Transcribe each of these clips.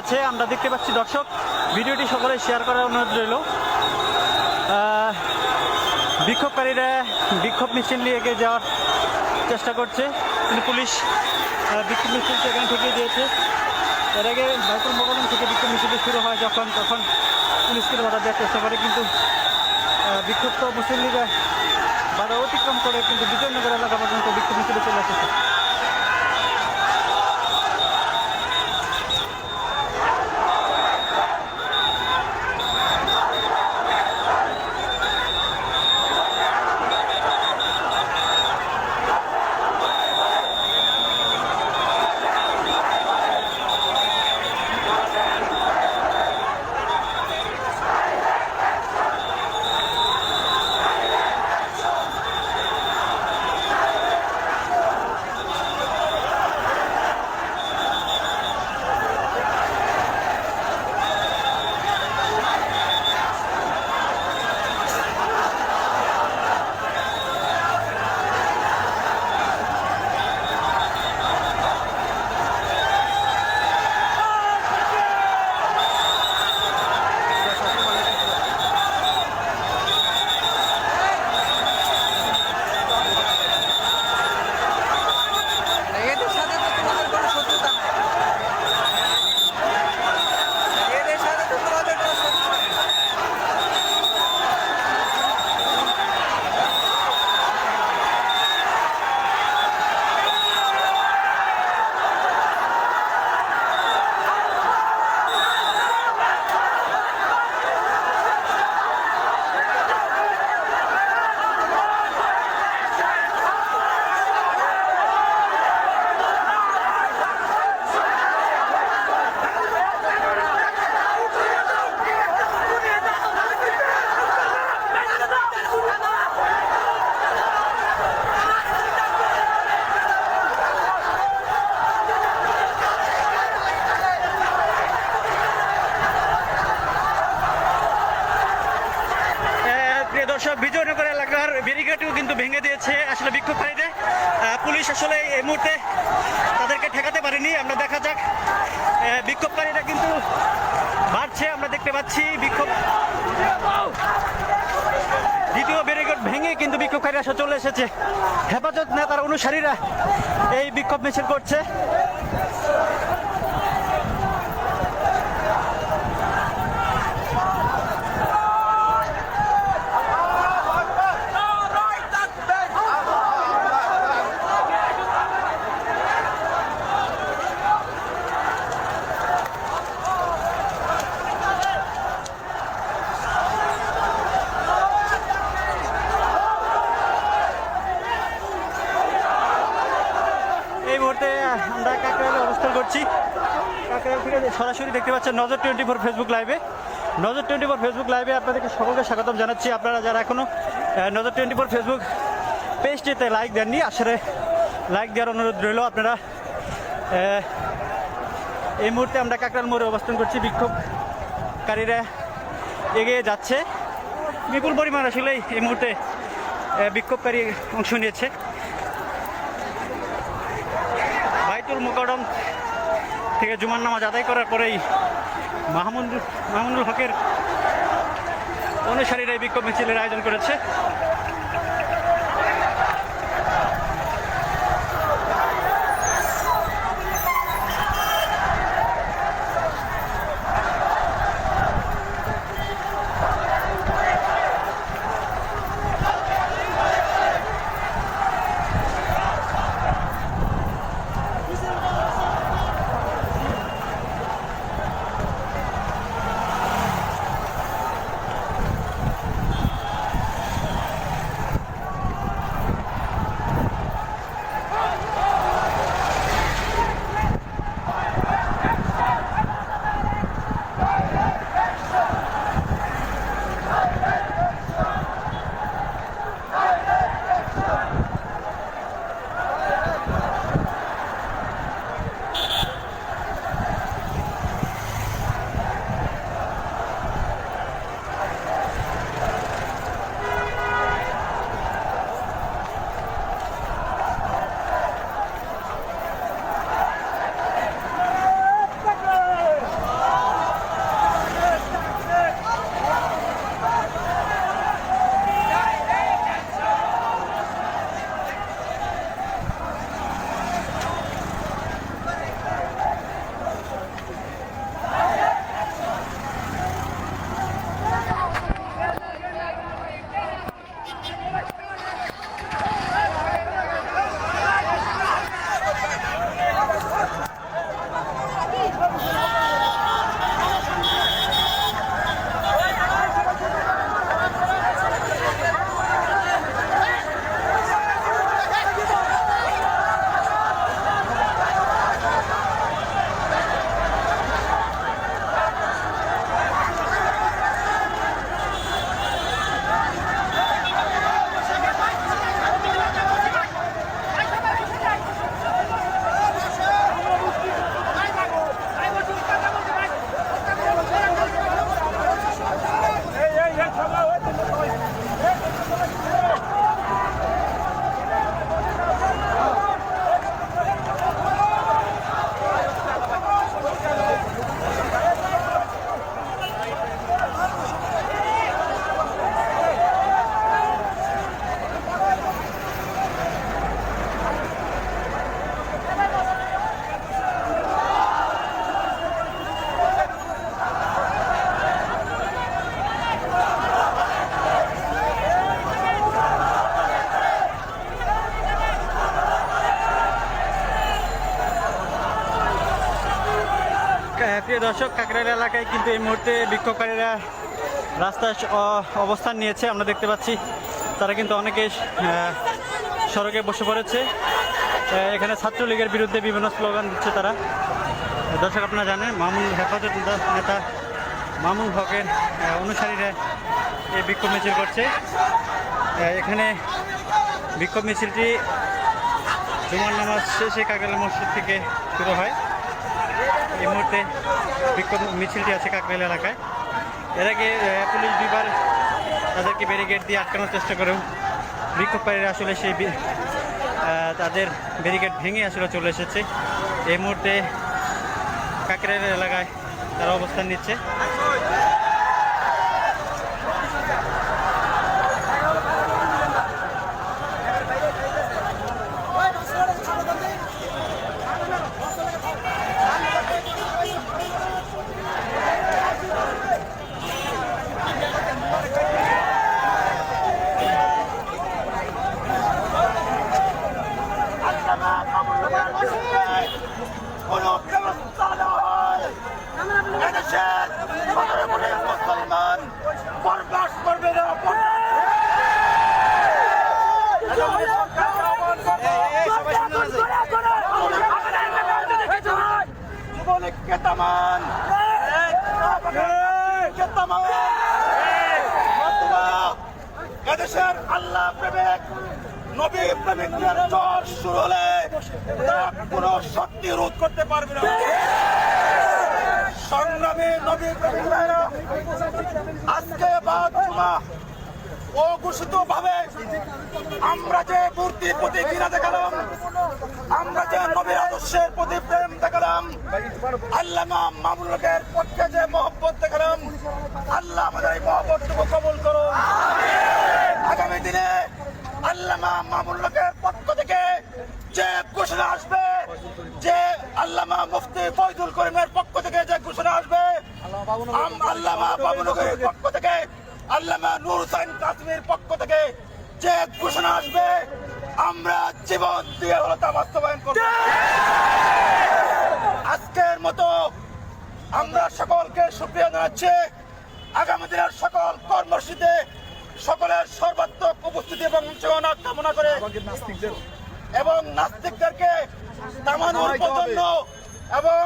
আছে আমরা দেখতে পাচ্ছি দর্শক। ভিডিওটি সকলে শেয়ার করার অনুরোধ রইল। বিক্ষোভকারীরা বিক্ষোভ মিছিল নিয়ে এগিয়ে যাওয়ার চেষ্টা করছে কিন্তু পুলিশ বিক্ষোভ মিছিলকে এখানে ঠেকিয়ে দিয়েছে। এর আগে বাইকুল মোকালম থেকে বিক্ষোভ মিছিলটি শুরু হয় যখন তখন পুলিশকে বাধা দেওয়ার চেষ্টা করে কিন্তু আহ, বিক্ষুব্ধ মুসল্লিরা বাধা অতিক্রম করে কিন্তু বিজয়নগর এলাকা পর্যন্ত বিক্ষোভ মিছিলে চলে এসেছে ব্যারিকেডও কিন্তু ভেঙে দিয়েছে আসলে বিক্ষোভকারীদের। পুলিশ আসলে এই মুহূর্তে তাদেরকে ঠেকাতে পারেনি। আমরা দেখা যাক। বিক্ষোভকারীরা কিন্তু বাড়ছে। আমরা দেখতে পাচ্ছি বিক্ষোভ দ্বিতীয় ব্যারিকেড ভেঙে কিন্তু বিক্ষোভকারীরা চলে এসেছে। হেফাজত নেতার অনুসারীরা এই বিক্ষোভ মিছিল করছে এই মুহূর্তে আমরা কাকরাইলে অবস্থান করছি কাকরাইল থেকে সরাসরি দেখতে পাচ্ছেন নজর টোয়েন্টি ফোর ফেসবুক লাইভে নজর টোয়েন্টি ফোর ফেসবুক লাইভে আপনাদেরকে সকলকে স্বাগতম জানাচ্ছি। আপনারা যারা এখনও নজর টোয়েন্টি ফোর ফেসবুক পেজটিতে লাইক দেননি, আসলে লাইক দেওয়ার অনুরোধ রইল। আপনারা এই মুহূর্তে আমরা কাকরাইল মোড়ে অবস্থান করছি। বিক্ষোভকারীরা এগিয়ে যাচ্ছে। বিপুল পরিমাণ আসলে এই মুহূর্তে বিক্ষোভকারী অংশ নিয়েছে। বাইতুল মোকারম থেকে জুমার নামাজ আদায় করার পরেই মাহমুদ মাহমুদুল হকের অনুসারীরা এই বিক্ষোভ মিছিলের আয়োজন করেছে। দর্শক কাকরাইল এলাকায় কিন্তু এই মুহূর্তে বিক্ষোভকারীরা রাস্তায় অবস্থান নিয়েছে। আমরা দেখতে পাচ্ছি তারা কিন্তু অনেকে সড়কে বসে পড়েছে। এখানে ছাত্রলীগের বিরুদ্ধে বিভিন্ন স্লোগান দিচ্ছে তারা। দর্শক, আপনারা জানেন, মামুন হেফাজত নেতা মামুন হকের অনুসারীরা এই বিক্ষোভ মিছিল করছে। এখানে বিক্ষোভ মিছিলটি জুমার নামাজ শেষে কাকরাইল মসজিদ থেকে শুরু হয়। এই মুহূর্তে বিক্ষোভ মিছিলটি আছে কাকরাইল এলাকায়। এর আগে পুলিশ দুইবার তাদেরকে ব্যারিকেড দিয়ে আটকানোর চেষ্টা করেও বিক্ষোভকারীরা আসলে সেই তাদের ব্যারিকেড ভেঙে আসলে চলে এসেছে। এই মুহূর্তে কাকরাইল এলাকায় তারা অবস্থান নিচ্ছে। আল্লাহ প্রেমিক, নবী প্রেমিকদের জ্বর শুরু হলে কোনো শক্তি রোধ করতে পারবে না। সংগ্রামী নবী প্রেমিক আজকে বা জুমা। অঘোষিত ভাবে আমরা যে মূর্তির প্রতি ঘৃণা দেখালাম, আমরা যে নবীর আদর্শের প্রতি প্রেম দেখালাম, আল্লামা মামুলকের পক্ষে যে মহব্বত দেখালাম, আল্লাহ আমাদের এই আগামী দিনে আল্লামা মামুল্লকের পক্ষ থেকে যে ঘোষণা আসবে, যে আল্লামা মুফতি ফয়জুল করিমের পক্ষ থেকে যে ঘোষণা আসবে আল্লামা বাবুলকের পক্ষ থেকে, আল্লামা নূর হুসাইন কাশ্মীর পক্ষ থেকে যে ঘোষণা আসবে, আমরা জীবন দিয়ে হলো তা বাস্তবায়ন করব। আজকের মতো আমরা সকলকে সুপ্রিয় জানাচ্ছি। আগামী দিনের সকল কর্মসূচিতে সকলের সর্বাত্মক উপস্থিতি এবং অংশগ্রহণ কামনা করে এবং নাস্তিকদেরকে নামানোর জন্য এবং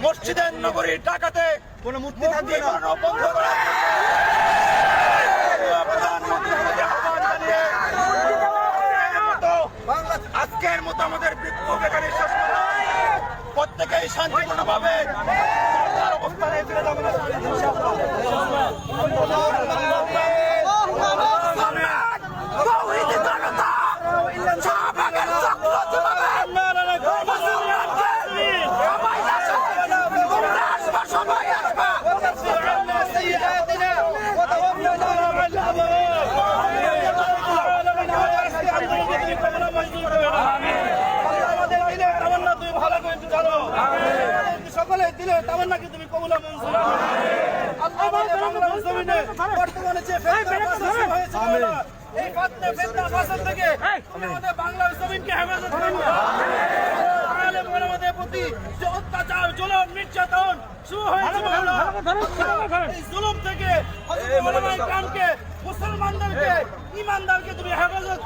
মসজিদের নগরী ডাকাতে কোন মূর্তি বন্ধ করার আজকের মতো- আমাদের বিক্ষোভ এখানে শেষ করলাম। প্রত্যেকেই শান্তিপূর্ণভাবে তার অবস্থানে ফিরে তামান্নাকে মঞ্জুর। করো। আল্লাহ আমাদের বাংলা জমিনে। বর্তমানে যে হয়েছে এই ফেতনা ফেতনা ফাসাদ থেকে আমাদের বাংলার জমিনকে হেফাজত করো আলেম ওলামাদের প্রতি যে অত্যাচার জুলুম নির্যাতন শুরু হয়েছে এই জুলুম থেকে হযরত ওলামায়ে মুসলমানদেরকে ইমানদারকে তুমি হেফাজত